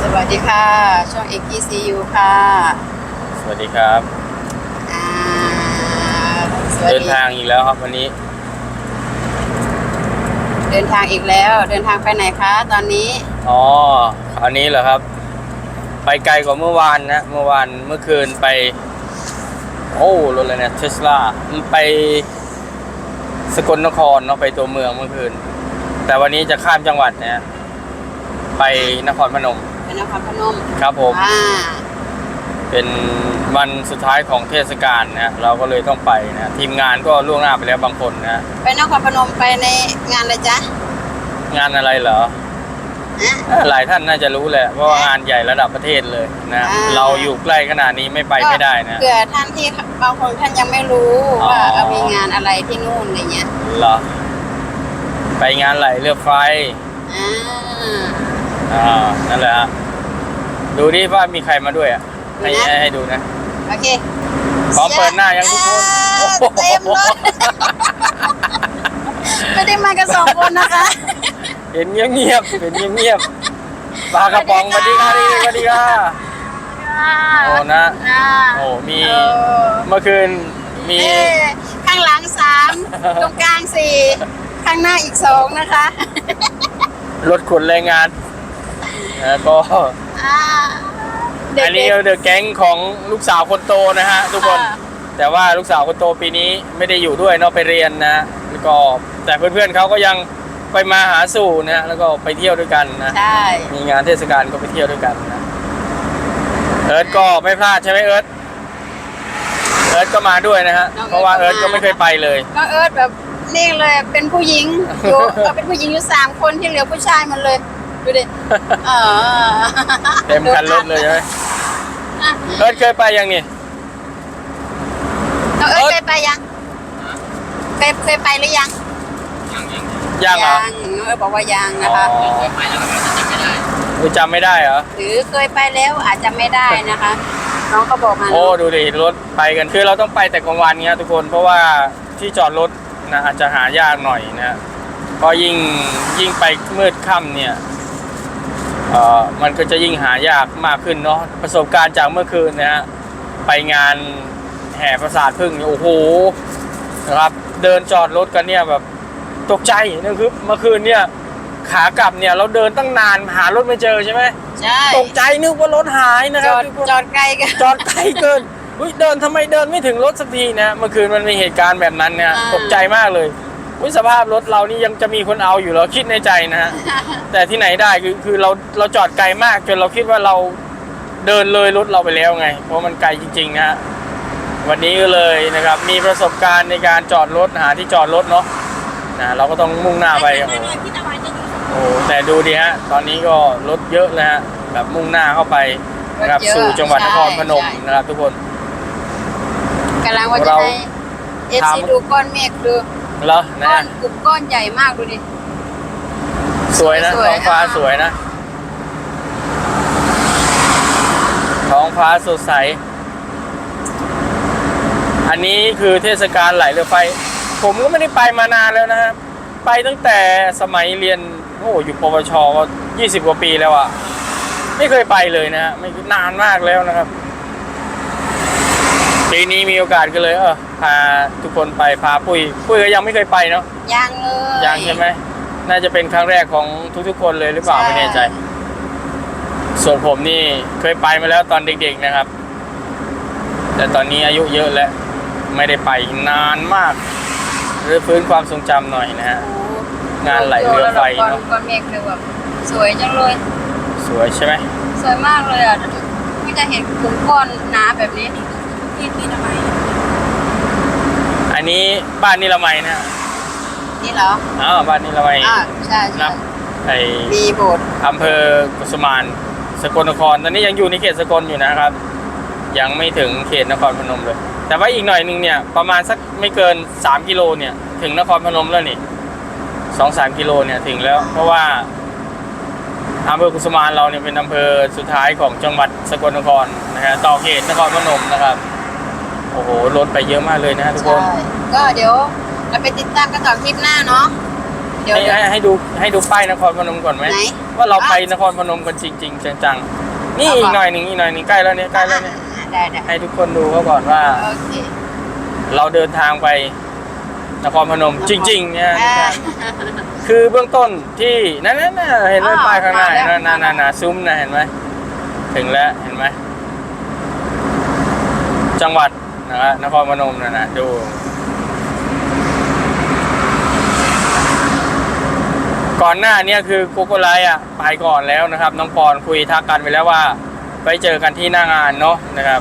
สวัสดีค่ะ ช่อง XGCU ค่ะสวัสดีครับ อ่าสวัสเดินดีทางอีกแล้วครับวันนี้เดินทางอีกแล้ว เดินทางไปไหนคะ ตอนนี้อ๋อคราวนี้เหรอครับ ไปไกลกว่าเมื่อวานนะเมื่อวานเมื่อคืนไป โอ้รถอะไรเนี่ยเทสลาไปสกลนครเนาะไปตัวเมืองเมื่อคืน แต่วันนี้จะข้ามจังหวัดนะไปนครพนม เป็นนครพนมครับผม อ่าเป็นวันสุดท้ายของเทศกาลนะเราก็เลยต้องไปนะทีมงานก็ล่วงหน้าไปแล้วบางคนนะไปนครพนมไปในงานอะไรจ๊ะงานอะไรเหรออะเอ่อหลายท่านน่าจะรู้แหละเพราะว่างานใหญ่ระดับประเทศเลยนะอ่า เราอยู่ใกล้ขนาดนี้ไม่ไปไม่ได้นะ เผื่อท่านที่บางคนท่านยังไม่รู้อ๋อ ว่าเอามีงานอะไรที่นู่นอะไรเงี้ยเหรอไปงานไหลเรือไฟอ่าอ่านั่นแหละฮะ ดูดิว่ามีใครมาด้วยอะให้ให้ให้ดูนะ โอเคพร้อมเปิดหน้ายังทุกคนอ่าโอ้โหเต็มรถไม่ได้มากันสองคนนะคะ เห็นเงียบๆเห็นเงียบๆปลากระป๋องสวัสดีค่ะสวัสดีค่ะ โอ้นะ อ่าโอ้มีเออเมื่อคืนมี เอ้ยข้างหลังสามตรงกลางสี่ข้างหน้าอีกสองนะคะ รถขนแรงงานแล้วก็อ่า เด็กอันนี้เดอะแก๊งของลูกสาวคนโตนะฮะทุกคน อ่า แต่ว่าลูกสาวคนโตปีนี้ไม่ได้อยู่ด้วยเนาะไปเรียนนะแล้วก็แต่เพื่อนๆเขาก็ยังไปมาหาสู่นะฮะแล้วก็ไปเที่ยวด้วยกันนะ ใช่ มีงานเทศกาลก็ไปเที่ยวด้วยกันนะ เอิร์ธก็ไม่พลาดใช่ไหมเอิร์ธเอิร์ธก็มาด้วยนะฮะเพราะว่าเอิร์ธก็ไม่เคยไปเลย น้องเอิร์ธแบบนี่เลยเป็นผู้หญิงอยู่ เออเป็นผู้หญิงอยู่สามคนที่เหลือผู้ชายหมันเลย ดูดิเออเต็มคันรถเลยใช่ไหมอะเอิร์ธเคยไปยังนี่น้องเอิร์ธเอิร์ธเคยไปยังเคยเคยไปหรือยังยังเหรอน้องเอิร์ธบอกว่ายังอ๋นะคะอคือจำไม่ได้เหรอหรือเคยไปแล้วอาจจะไม่ได้นะคะน้องก็บอกมาโอ้เนาะดูดิรถไปกันคือเราต้องไปแต่กลางวันเงี้ยทุกคนเพราะว่าที่จอดรถนะอาจจะหายากหน่อยนะเพราะยิ่งยิ่งไปมืดค่ำเนี่ย เอ่อมันก็จะยิ่งหายากมากขึ้นเนาะประสบการณ์จากเมื่อคืนนะฮะไปงานแห่ประสาทพึ่งเนี่ยโอ้โหนะครับ เดินจอดรถกันเนี่ยแบบตกใจนะคือเมื่อคืนเนี่ยขากลับเนี่ยเราเดินตั้งนานหารถไม่เจอใช่ไหมใช่ตกใจนึกว่ารถหายนะคจรับอดทุกคนจอดไกลกัน จอดไกลเกินอุ้ยเดินทำไมเดินไม่ถึงรถสักทีนะ เมื่อคืนมันมีเหตุการณ์แบบนั้นเนี่ยอ่า ตกใจมากเลย อุ้ยสภาพรถเรานี่ยังจะมีคนเอาอยู่เหรอคิดในใจนะฮะ แต่ที่ไหนได้คือคือเราเราจอดไกลมากจนเราคิดว่าเราเดินเลยรถเราไปแล้วไง เพราะมันไกลจริงๆนะฮะวันนี้ก็เลยนะครับมีประสบการณ์ในการจอดรถหาที่จอดรถเนาะนะเราก็ต้องมุ่งหน้าไปโอ้โหโอ้โหแต่ดูดิฮะตอนนี้ก็รถเยอะเลยฮะแบบมุ่งหน้าเข้าไปนะครับรถเยอะสู่จังหวัดนครพนมใช่ นะครับทุกคน กำลังว่าจะเราให้เอฟถาม ซีดูก้อนเมฆดู เหรอนะก้อนกลุ่มก้อนใหญ่มากดูดิ สวยนะสวยท้องฟ้าอะ สวยนะท้องฟ้าสดใส อันนี้คือเทศกาลไหลเรือไฟ ผมก็ไม่ได้ไปมานานแล้วนะครับ ไปตั้งแต่สมัยเรียนโอ้อยู่ปวชก็ยี่สิบกว่าปีแล้วอะไม่เคยไปเลยนะฮะไม่นานมากแล้วนะครับ ปีนี้มีโอกาสก็เลย เออพาทุกคนไปพาปุ้ยปุ้ยก็ยังไม่เคยไปเนาะยังเลยยังใช่ไหมน่าจะเป็นครั้งแรกของทุกๆ คนเลยหรือเปล่าใช่ไม่แน่ใจ ส่วนผมนี่เคยไปมาแล้วตอนเด็ก ๆนะครับ แต่ตอนนี้อายุเยอะแล้ว ไม่ได้ไปนานมากเรือฟื้นความทรงจำหน่อยนะฮะโอ้งานไหลเรือไฟก้อนเนาะก้อนเมฆเลยแบบสวยจังเลย สวยใช่ไหมสวยมากเลยอะไม่จะเห็นกลุ่มก้อนหนาแบบนี้ที่ที่ทำไมอั นนี้บ้านนิรมัยนะฮะนี่เหรออ้าวบ้านนิรมัยอ่าใช่ใช่นับไอมีโบสถ์อำเภอกุสุมานสกลนคร ตอนนี้ยังอยู่ในเขตสกลอยู่นะครับ ยังไม่ถึงเขตนครพนมเลย แต่ว่าอีกหน่อยหนึงเนี่ย ประมาณสักไม่เกิน 3 กิโลเนี่ย ถึงนครพนมแล้วนี่สองสามกิโลเนี่ยถึงแล้ว เพราะว่าอำเภอกุสุมานเราเนี่ยเป็นอำเภอสุดท้ายของจังหวัดสกลนครนะฮะต่อเขตนครพนมนะครับ โอ้โหรถไปเยอะมากเลยนะฮะทุกคนใช่ก็เดี๋ยวเราไปติดตามกันต่อคลิปหน้าเนาะเดี๋ยวให้ให้ให้ดูให้ดูป้ายนครพนมก่อนไหมไหนว่าเราอะไปนครพนมกันจริง ๆ จังๆนี่เอาอีกก่อนหน่อยหนึ่งอีกหน่อยหนึ่งใกล้แล้วเนี่ยใกล้แล้วเนี่ยอ่าได้ได้ให้ทุกคนดูเขาก่อนว่า โอเคเราเดินทางไปนครพนมจริงๆเนี่ยอ่า คือเบื้องต้นที่นั่นน่ะเห็นไหมอ๋อป้ายข้างหน้ามาแล้ว นั่นน่ะน่ะซุ้มนะเห็นไหมถึงแล้วเห็นไหมจังหวัด นะฮะนครพนมนะนะดูก่อนหน้าเนี้คือโกโกไลอะไปก่อนแล้วนะครับ น้องปอนคุยทักกันไปแล้วว่า ไปเจอกันที่หน้างานเนาะนะครับ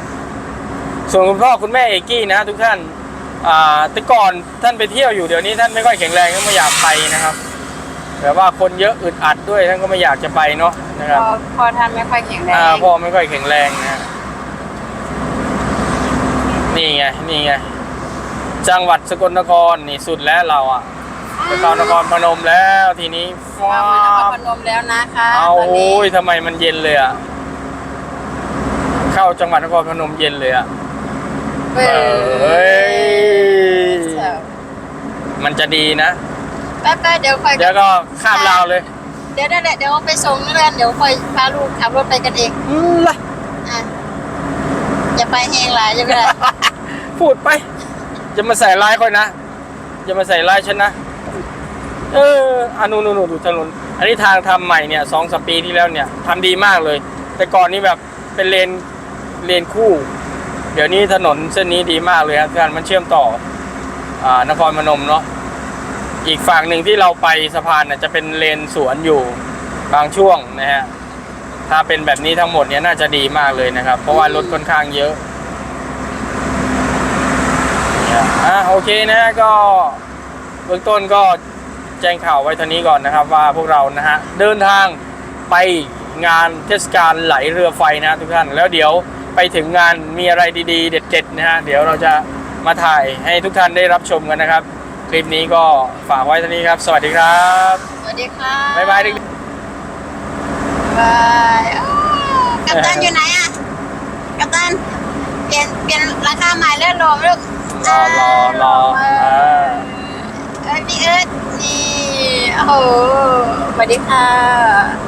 ส่วนคุณพ่อคุณแม่เอกกี้นะ ทุกท่านอ่าแต่ก่อนท่านไปเที่ยวอยู่เดี๋ยวนี้ท่านไม่ค่อยแข็งแรงก็ไม่อยากไปนะครับแต่ว่าคนเยอะอึดอัดด้วยท่านก็ไม่อยากจะไปเนาะนะคพรับอพอท่านไม่ค่อยแข็งแรงอ่าพ่อไม่ค่อยแข็งแรงนะ นี่ไง นี่ไง จังหวัดสกลนครนี่สุดแล้วเราอะจะเข้านครพนมแล้วทีนี้ฟ้าเราไปนครบพนมแล้วนะคะเอาตอนโอ้นี้ยทำไมมันเย็นเลยอะ เข้าจังหวัดนครพนมเย็นเลยอะเว้ยเฮ้ยมันจะดีนะ แป๊บๆเดี๋ยวค่อยเดี๋ยวก็ข้ามลาวเลย เดี๋ยวนั่นแหละเดี๋ยวไปส่งนั่นแหละเดี๋ยวค่อยพาลูกขับรถไปกันเองอืมล่ะอะ ไปแหงหลายอย่ไปพูดไปจะมาใส่ร้ายค่อยนะจะมาใส่ร้ายฉันนะเอออันนู้นนู่นดูถนนอันนี้ทางทำใหม่เนี่ยสองสปีที่แล้วเนี่ยทำดีมากเลย แต่ก่อนนี้แบบเป็นเลนเลนคู่ เดี๋ยวนี้ถนนเส้นนี้ดีมากเลยครับท่านมันเชื่อมต่ออ่านครพนมเนาะอีกฝั่งหนึ่งที่เราไปสะพานน่ะจะเป็นเลนสวนอยู่บางช่วงนะฮะ ถ้าเป็นแบบนี้ทั้งหมดเนี่ยน่าจะดีมากเลยนะครับ เพราะว่ารถค่อนข้างเยอะเนี่ยอะโอเคนะฮะก็เบื้องต้นก็แจ้งข่าวไว้เท่านี้ก่อนนะครับ ว่าพวกเรานะฮะเดินทางไปงานเทศกาลไหลเรือไฟนะฮะทุกท่านแล้วเดี๋ยวไปถึงงานมีอะไรดีๆ เด็ดๆนะฮะเดี๋ยวเราจะมาถ่ายให้ทุกท่านได้รับชมกันนะครับ คลิปนี้ก็ฝากไว้เท่านี้ครับ สวัสดีครับ สวัสดีค่ะบ๊ายบายเด็ก บายอ้าวกัปตันอยู่ไหนอะกัปตันเปลี่ยนเปลี่ยนราคาใหม่แล้วรอลูกรอรอรอเออ่าอเอ้ยพี่เอิร์ธนี่โอ้โหสวัสดีค่ะ